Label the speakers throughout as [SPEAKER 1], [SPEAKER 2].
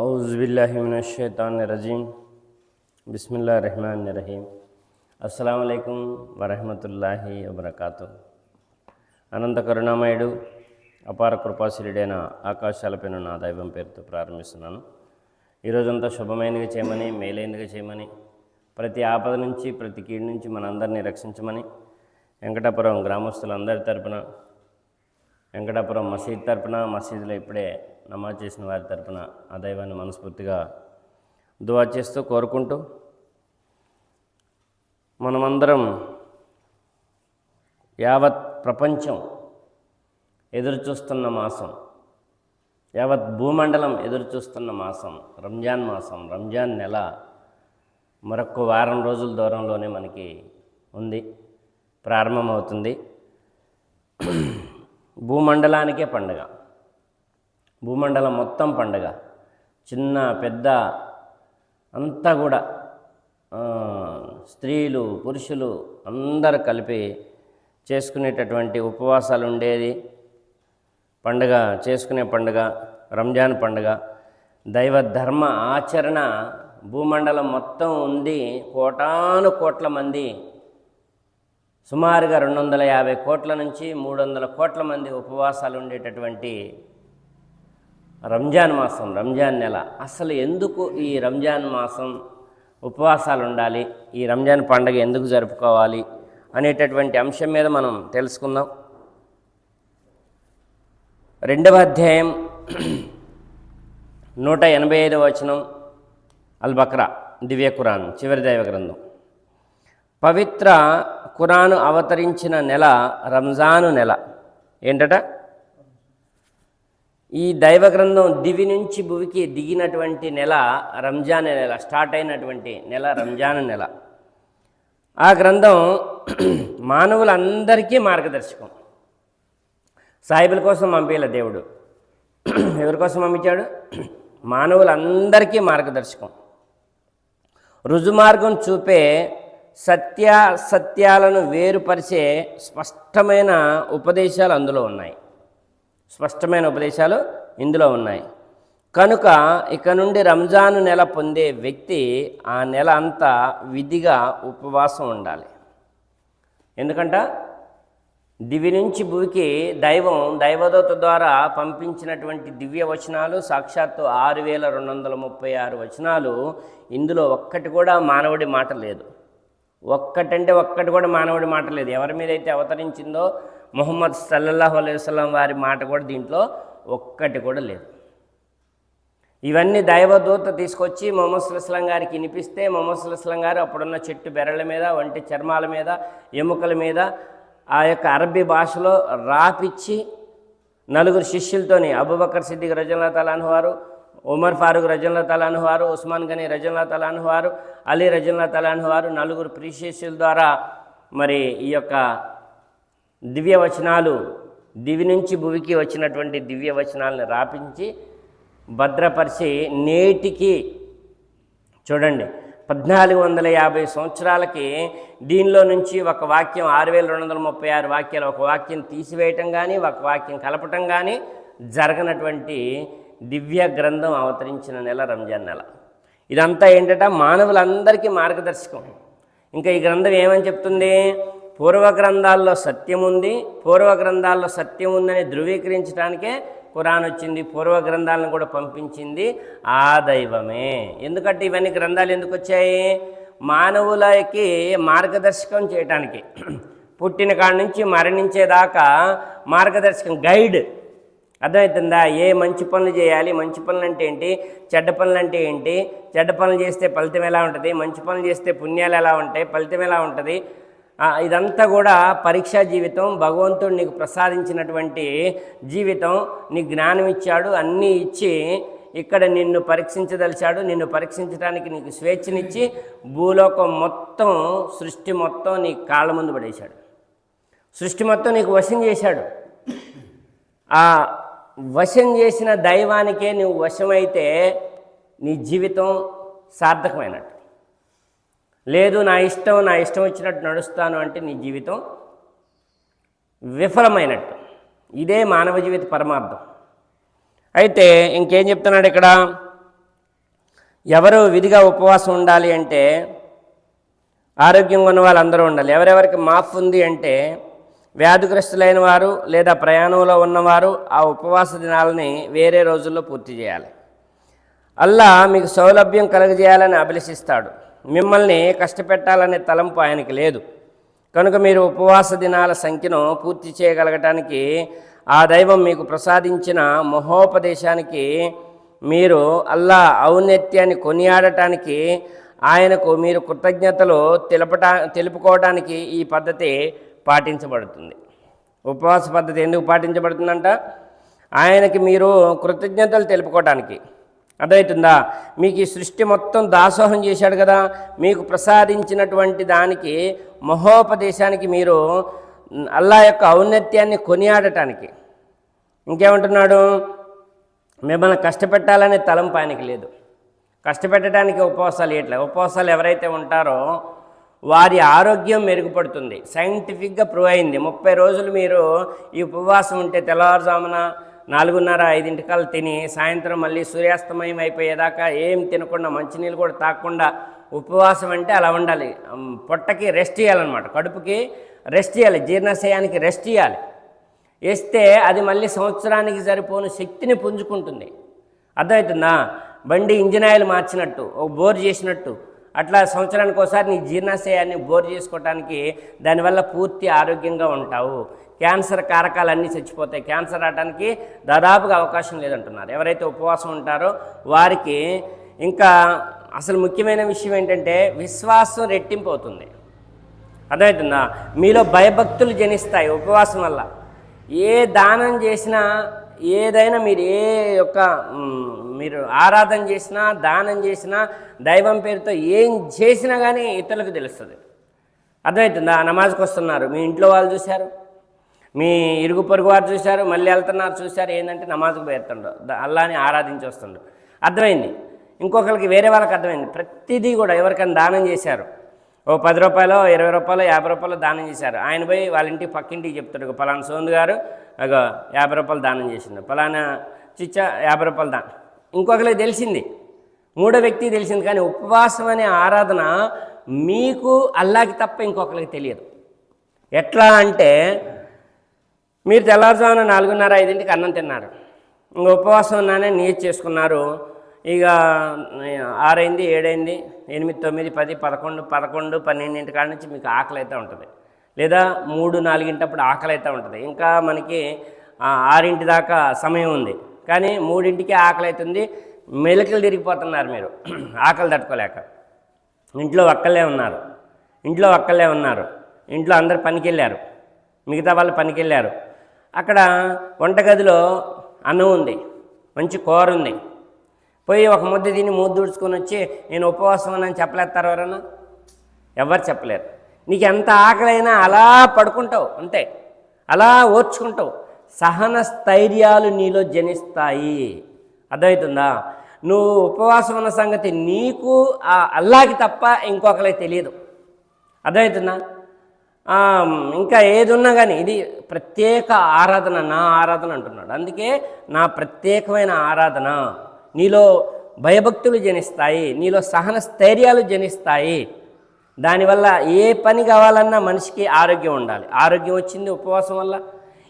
[SPEAKER 1] ఔజుబిల్లాహిమినషైతాన్ బిస్మిల్లా రహమాన్ రహీం అస్సలం అయికం వరహమతుల్లాహి వబర్కాతు అనంత కరుణామయుడు అపార కృపాశీలుడైన ఆకాశాలపైన నా దైవం పేరుతో ప్రారంభిస్తున్నాను. ఈరోజంతా శుభమైనగా చేయమని మేలైనగా చేయమని ప్రతి ఆపద నుంచి ప్రతి కీడు నుంచి మనందరినీ రక్షించమని వెంకటాపురం గ్రామస్తులందరి తరపున వెంకటాపురం మసీద్ తరపున మసీదులో ఇప్పుడే నమాజ్ చేసిన వారి తరపున ఆ దైవాన్ని మనస్ఫూర్తిగా దువా చేస్తూ కోరుకుంటూ మనమందరం యావత్ ప్రపంచం ఎదురుచూస్తున్న మాసం యావత్ భూమండలం ఎదురు చూస్తున్న మాసం రంజాన్ మాసం రంజాన్ నెల మరొక వారం రోజుల దూరంలోనే మనకి ఉంది ప్రారంభమవుతుంది. భూమండలానికే పండగ. భూమండలం మొత్తం పండగ. చిన్న పెద్ద అంతా కూడా స్త్రీలు పురుషులు అందరు కలిపి చేసుకునేటటువంటి ఉపవాసాలు ఉండేది. పండుగ చేసుకునే పండుగ రంజాన్ పండుగ. దైవ ధర్మ ఆచరణ భూమండలం మొత్తం ఉంది కోటాను కోట్ల మంది సుమారుగా రెండు వందల యాభై కోట్ల నుంచి మూడు వందల కోట్ల మంది ఉపవాసాలు ఉండేటటువంటి రంజాన్ మాసం రంజాన్ నెల. అసలు ఎందుకు ఈ రంజాన్ మాసం ఉపవాసాలు ఉండాలి ఈ రంజాన్ పండుగ ఎందుకు జరుపుకోవాలి? అనేటటువంటి అంశం మీద మనం తెలుసుకుందాం. రెండవ అధ్యాయం నూట ఎనభై ఐదవ వచనం అల్ బక్రా దివ్య కురాన్ చివరి దైవ గ్రంథం. పవిత్ర కురాను అవతరించిన నెల రంజాను నెల. ఏంటట? ఈ దైవ గ్రంథం దివి నుంచి భువికి దిగినటువంటి నెల రంజాన్ నెల స్టార్ట్ అయినటువంటి నెల రంజాన్ నెల. ఆ గ్రంథం మానవులందరికీ మార్గదర్శకం. సాయిబుల కోసం పంపేల దేవుడు. ఎవరి కోసం పంపించాడు? మానవులందరికీ మార్గదర్శకం. రుజుమార్గం చూపే సత్య సత్యాలను వేరుపరిచే స్పష్టమైన ఉపదేశాలు అందులో ఉన్నాయి. స్పష్టమైన ఉపదేశాలు ఇందులో ఉన్నాయి. కనుక ఇక నుండి రంజాను నెల పొందే వ్యక్తి ఆ నెల అంతా విధిగా ఉపవాసం ఉండాలి. ఎందుకంట? దివి నుంచి భూమికి దైవం దైవదూత ద్వారా పంపించినటువంటి దివ్య వచనాలు సాక్షాత్తు ఆరు వేల రెండు వందల ముప్పై ఆరు వచనాలు ఇందులో ఒక్కటి కూడా మానవుడి మాట లేదు. ఒక్కటంటే ఒక్కటి కూడా మానవుడి మాట లేదు. ఎవరి మీద అయితే అవతరించిందో ముహమ్మద్ సల్లల్లాహు అలైవలం వారి మాట కూడా దీంట్లో ఒక్కటి కూడా లేదు. ఇవన్నీ దైవదూత తీసుకొచ్చి మొహమ్మద్ ఇస్లాం గారికి వినిపిస్తే మొహమ్మద్ సుల్లాం గారు అప్పుడున్న చెట్టు బెరళ్ళ మీద వంటి చర్మాల మీద ఎముకల మీద ఆ యొక్క అరబీ భాషలో రాపిచ్చి నలుగురు శిష్యులతోని అబుబకర్ సిద్దిక్ రజల్లా తలాన్ వారు ఉమర్ ఫారూక్ రజల్లా తలాన్ వారు ఉస్మాన్ గనీ రజల్లా తలాన్ వారు అలీ రజల్లా తలాన్ వారు నలుగురు ప్రిశిష్యుల ద్వారా మరి ఈ యొక్క దివ్యవచనాలు దివి నుంచి భువికి వచ్చినటువంటి దివ్యవచనాలను రాపించి భద్రపరిచి నేటికి చూడండి పద్నాలుగు వందల యాభై సంవత్సరాలకి దీనిలో నుంచి ఒక వాక్యం ఆరు వేల రెండు వందల ముప్పై ఆరు వాక్యాలు ఒక వాక్యం తీసివేయటం కానీ ఒక వాక్యం కలపటం కానీ జరగనటువంటి దివ్య గ్రంథం అవతరించిన నెల రంజాన్ నెల. ఇదంతా ఏంటంటే? మానవులందరికీ మార్గదర్శకం. ఇంకా ఈ గ్రంథం ఏమని చెప్తుంది? పూర్వ గ్రంథాల్లో సత్యం ఉంది పూర్వ గ్రంథాల్లో సత్యం ఉందని ధృవీకరించడానికే ఖురాన్ వచ్చింది పూర్వ గ్రంథాలను కూడా పంపించింది ఆ దైవమే. ఎందుకంటే ఇవన్నీ గ్రంథాలు ఎందుకు వచ్చాయి? మానవులకి మార్గదర్శకం చేయటానికి. పుట్టిన కాడ నుంచి మరణించేదాకా మార్గదర్శకం గైడ్. అర్థమవుతుందా? ఏ మంచి పనులు చేయాలి? మంచి పనులు అంటే ఏంటి? చెడ్డ పనులు అంటే ఏంటి? చెడ్డ పనులు చేస్తే ఫలితం ఎలా ఉంటుంది? మంచి పనులు చేస్తే పుణ్యాలు ఎలా ఉంటాయి? ఫలితం ఎలా ఉంటుంది? ఇదంతా కూడా పరీక్షా జీవితం భగవంతుడు నీకు ప్రసాదించినటువంటి జీవితం నీ జ్ఞానం ఇచ్చాడు అన్నీ ఇచ్చి ఇక్కడ నిన్ను పరీక్షించదలిచాడు నిన్ను పరీక్షించడానికి నీకు స్వేచ్ఛనిచ్చి భూలోకం మొత్తం సృష్టి మొత్తం నీ కాళ్ళ ముందు పడేశాడు. సృష్టి మొత్తం నీకు వశం చేశాడు. ఆ వశం చేసిన దైవానికే నువ్వు వశమైతే నీ జీవితం సార్థకమైనట్టు. లేదు నా ఇష్టం నా ఇష్టం వచ్చినట్టు నడుస్తాను అంటే నీ జీవితం విఫలమైనట్టు. ఇదే మానవ జీవిత పరమార్థం. అయితే ఇంకేం చెప్తున్నాడు ఇక్కడ? ఎవరు విధిగా ఉపవాసం ఉండాలి అంటే ఆరోగ్యంగా ఉన్న వాళ్ళందరూ ఉండాలి. ఎవరెవరికి మాఫ్ ఉంది అంటే వ్యాధిగ్రస్తులైన వారు లేదా ప్రయాణంలో ఉన్నవారు ఆ ఉపవాస దినాలని వేరే రోజుల్లో పూర్తి చేయాలి. అల్లా మీకు సౌలభ్యం కలుగజేయాలని అభిలషిస్తాడు. మిమ్మల్ని కష్టపెట్టాలనే తలంపు ఆయనకి లేదు. కనుక మీరు ఉపవాస దినాల సంఖ్యను పూర్తి చేయగలగటానికి ఆ దైవం మీకు ప్రసాదించిన మహోపదేశానికి మీరు అల్లా ఔన్నత్యాన్ని కొనియాడటానికి ఆయనకు మీరు కృతజ్ఞతలు తెలుపటా తెలుపుకోవడానికి ఈ పద్ధతి పాటించబడుతుంది. ఉపవాస పద్ధతి ఎందుకు పాటించబడుతుందంట? ఆయనకి మీరు కృతజ్ఞతలు తెలుపుకోవటానికి. అర్థమవుతుందా? మీకు ఈ సృష్టి మొత్తం దాసోహం చేశాడు కదా? మీకు ప్రసాదించినటువంటి దానికి మహోపదేశానికి మీరు అల్లా యొక్క ఔన్నత్యాన్ని కొనియాడటానికి ఇంకేమంటున్నాడు? మిమ్మల్ని కష్టపెట్టాలనే తలంపు ఆయనకి లేదు. కష్టపెట్టడానికి ఉపవాసాలు ఇట్లా ఉపవాసాలు ఎవరైతే ఉంటారో వారి ఆరోగ్యం మెరుగుపడుతుంది. సైంటిఫిక్గా ప్రూవ్ అయింది. ముప్పై రోజులు మీరు ఈ ఉపవాసం ఉంటే తెల్లవారుజామున నాలుగున్నర ఐదింటికల్ తిని సాయంత్రం మళ్ళీ సూర్యాస్తమయం అయిపోయేదాకా ఏం తినకుండా మంచినీళ్ళు కూడా తాగకుండా ఉపవాసం అంటే అలా ఉండాలి. పొట్టకి రెస్ట్ ఇవ్వాలన్నమాట కడుపుకి రెస్ట్ ఇవ్వాలి జీర్ణశయానికి రెస్ట్ ఇవ్వాలి వేస్తే అది మళ్ళీ సంవత్సరానికి సరిపోని శక్తిని పుంజుకుంటుంది. అర్థమవుతుందా? బండి ఇంజిన్ ఆయిల్ మార్చినట్టు ఒక బోర్ చేసినట్టు అట్లా సంవత్సరానికి ఒకసారి నీ జీర్ణాశయాన్ని బోర్ చేసుకోవటానికి దానివల్ల పూర్తి ఆరోగ్యంగా ఉంటావు. క్యాన్సర్ కారకాలు అన్నీ చచ్చిపోతాయి. క్యాన్సర్ రావడానికి దాదాపుగా అవకాశం లేదంటున్నారు. ఎవరైతే ఉపవాసం ఉంటారో వారికి ఇంకా అసలు ముఖ్యమైన విషయం ఏంటంటే విశ్వాసం రెట్టింపు అవుతుంది. అర్థమవుతుందా మీలో భయభక్తులు జనిస్తాయి ఉపవాసం వల్ల. ఏ దానం చేసినా ఏదైనా మీరు ఏ యొక్క మీరు ఆరాధన చేసినా దానం చేసినా దైవం పేరుతో ఏం చేసినా కానీ ఇతరులకు తెలుస్తుంది. అర్థమవుతుందా నమాజ్కి వస్తున్నారు. మీ ఇంట్లో వాళ్ళు చూశారు? మీ ఇరుగు పొరుగు వారు చూశారు? మళ్ళీ వెళ్తున్నారు చూశారు. ఏంటంటే నమాజ్కి పోయేస్తుండ్రు. అల్లాని ఆరాధించి వస్తుండ్రు. అర్థమైంది? ఇంకొకరికి వేరే వాళ్ళకి అర్థమైంది. ప్రతిదీ కూడా ఎవరికైనా దానం చేశారు. ఓ పది రూపాయలు ఇరవై రూపాయలు యాభై రూపాయలు దానం చేశారు. ఆయన పోయి వాళ్ళ ఇంటికి పక్కింటికి చెప్తాడు. పలానా సోందు గారు అగో యాభై రూపాయలు దానం చేసిండు. ఫలానా చిచ్చా యాభై రూపాయలు దానం ఇంకొకరికి తెలిసింది. మూడో వ్యక్తి తెలిసింది కానీ ఉపవాసం అనే ఆరాధన మీకు అల్లాకి తప్ప ఇంకొకరికి తెలియదు. ఎట్లా అంటే మీరు తెల్లవారుజామున నాలుగున్నర ఐదింటికి అన్నం తిన్నారు. ఇంక ఉపవాసం ఉన్నానే నీట్ చేసుకున్నారు. ఇక ఆరైంది ఏడైంది ఎనిమిది తొమ్మిది పది పదకొండు పదకొండు పన్నెండింటి కాడ నుంచి మీకు ఆకలి అయితే ఉంటుంది. లేదా మూడు నాలుగింటప్పుడు ఆకలి అయితే ఉంటుంది. ఇంకా మనకి ఆరింటి దాకా సమయం ఉంది. కానీ మూడింటికి ఆకలి అవుతుంది మెలికలు తిరిగిపోతున్నారు మీరు. ఆకలి తట్టుకోలేక. ఇంట్లో ఒక్కళ్ళే ఉన్నారు. ఇంట్లో ఒక్కళ్ళే ఉన్నారు. ఇంట్లో అందరు పనికి వెళ్ళారు మిగతా వాళ్ళు పనికి వెళ్ళారు అక్కడ వంటగదిలో అన్నం ఉంది. మంచి కూర ఉంది. పోయి ఒక ముద్ద తిని మూడు వచ్చి నేను ఉపవాసం అని చెప్పలేస్తారు ఎవరన్నా? ఎవరు చెప్పలేరు. నీకు ఎంత ఆకలైనా అలా పడుకుంటావు అంతే. అలా ఓర్చుకుంటావు. సహన స్థైర్యాలు నీలో జనిస్తాయి. అర్థమవుతుందా? నువ్వు ఉపవాసం ఉన్న సంగతి నీకు ఆ అల్లాకి తప్ప ఇంకొకరికి తెలియదు. అర్థమవుతుందా? ఇంకా ఏది ఉన్నా కానీ ఇది ప్రత్యేక ఆరాధన నా ఆరాధన అంటున్నాడు. అందుకే నా ప్రత్యేకమైన ఆరాధన. నీలో భయభక్తులు జనిస్తాయి నీలో సహన స్థైర్యాలు జనిస్తాయి. దానివల్ల ఏ పని కావాలన్నా మనిషికి ఆరోగ్యం ఉండాలి. ఆరోగ్యం వచ్చింది ఉపవాసం వల్ల.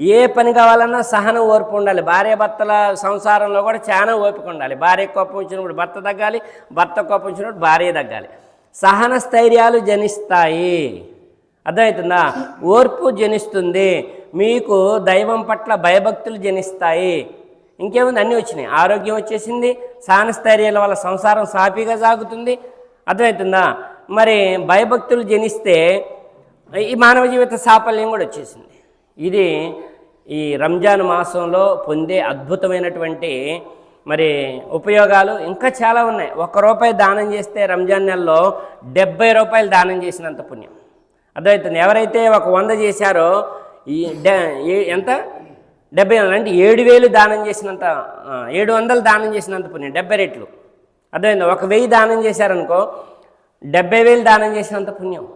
[SPEAKER 1] ఏ పని కావాలన్నా సహన ఓర్పు ఉండాలి. భార్య భర్తల సంసారంలో కూడా చాలా ఓపిక ఉండాలి. భార్య కోపం వచ్చినప్పుడు భర్త తగ్గాలి భర్త కోపం వచ్చినప్పుడు భార్య తగ్గాలి. సహన స్థైర్యాలు జనిస్తాయి. అర్థమవుతుందా? ఓర్పు జనిస్తుంది. మీకు దైవం పట్ల భయభక్తులు జనిస్తాయి. ఇంకేముంది? అన్నీ వచ్చినాయి. ఆరోగ్యం వచ్చేసింది. సహన స్థైర్యాల వల్ల సంసారం సాఫీగా సాగుతుంది. అర్థమవుతుందా? మరి భయభక్తులు జనిస్తే ఈ మానవ జీవిత సాఫల్యం కూడా వచ్చేసింది. ఇది ఈ రంజాన్ మాసంలో పొందే అద్భుతమైనటువంటి మరి ఉపయోగాలు ఇంకా చాలా ఉన్నాయి. ఒక రూపాయి దానం చేస్తే రంజాన్ నెలలో డెబ్బై రూపాయలు దానం చేసినంత పుణ్యం. అర్థమవుతుంది ఎవరైతే ఒక వంద చేశారో ఈ డె- ఎంత? డెబ్బై అంటే ఏడు వేలు దానం చేసినంత ఏడు వందలు దానం చేసినంత పుణ్యం డెబ్బై రెట్లు. అర్థమైంది? ఒక వెయ్యి దానం చేశారనుకో డెబ్బై వేలు దానం చేసినంత పుణ్యం.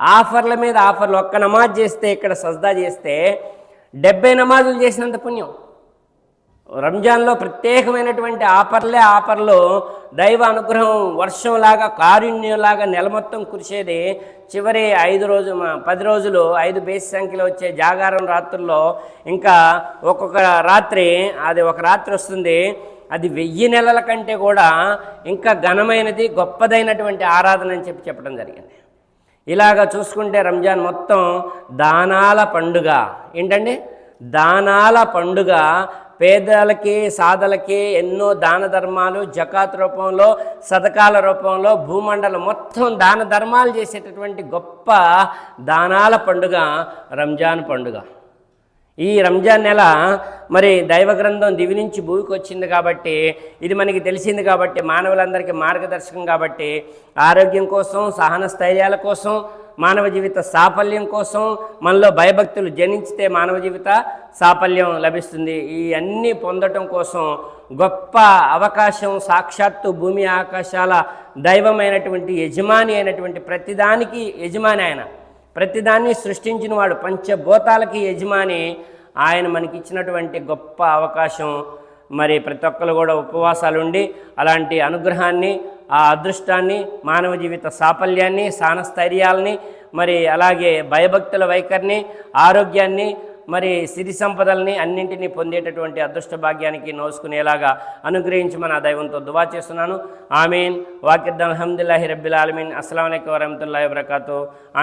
[SPEAKER 1] ఆఫర్ల మీద ఆఫర్లు ఒక్క నమాజ్ చేస్తే ఇక్కడ సజ్దా చేస్తే డెబ్బై నమాజులు చేసినంత పుణ్యం. రంజాన్లో ప్రత్యేకమైనటువంటి ఆఫర్లే ఆఫర్లు. దైవ అనుగ్రహం వర్షంలాగా కారుణ్యంలాగా నెల మొత్తం కురిసేది. చివరి ఐదు రోజు పది రోజులు ఐదు బేసి సంఖ్యలో వచ్చే జాగారం రాత్రుల్లో ఇంకా ఒక్కొక్క రాత్రి అది ఒక రాత్రి వస్తుంది. అది వెయ్యి నెలల కంటే కూడా ఇంకా ఘనమైనది గొప్పదైనటువంటి ఆరాధన అని చెప్పి చెప్పడం జరిగింది. ఇలాగ చూసుకుంటే రంజాన్ మొత్తం దానాల పండుగ. ఏంటండి? దానాల పండుగ. పేదలకి సాధలకి ఎన్నో దాన ధర్మాలు జకాత్ రూపంలో సదకాల రూపంలో భూమండలం మొత్తం దాన ధర్మాలు చేసేటటువంటి గొప్ప దానాల పండుగ రంజాన్ పండుగ. ఈ రంజాన్ నెల మరి దైవ గ్రంథం దివి నుంచి భూమికి వచ్చింది కాబట్టి ఇది మనకి తెలిసింది కాబట్టి మానవులందరికీ మార్గదర్శకం కాబట్టి ఆరోగ్యం కోసం సహన స్థైర్యాల కోసం మానవ జీవిత సాఫల్యం కోసం మనలో భయభక్తులు జనించితే మానవ జీవిత సాఫల్యం లభిస్తుంది. ఈ అన్నీ పొందటం కోసం గొప్ప అవకాశం సాక్షాత్తు భూమి ఆకాశాల దైవమైనటువంటి యజమాని అయినటువంటి ప్రతిదానికి యజమాని ఆయన. ప్రతిదాన్ని సృష్టించిన వాడు పంచభూతాలకి యజమాని. ఆయన మనకి ఇచ్చినటువంటి గొప్ప అవకాశం. మరి ప్రతి ఒక్కరు కూడా ఉపవాసాలు ఉండి అలాంటి అనుగ్రహాన్ని ఆ అదృష్టాన్ని మానవ జీవిత సాఫల్యాన్ని సానస్థైర్యాలని మరి అలాగే భయభక్తుల వైఖరిని ఆరోగ్యాన్ని మరి సిరి సంపదల్ని అన్నింటినీ పొందేటటువంటి అదృష్ట భాగ్యానికి నోసుకునేలాగా అనుగ్రహించమని మన దైవంతో దువా చేస్తున్నాను. ఆమీన్. వాకిద్దాం. అల్హమ్దుల్లాహి రబ్బిల్ ఆలమీన్. అస్సలం అయికం వరహమతుల్లాhi వబర్కాతు.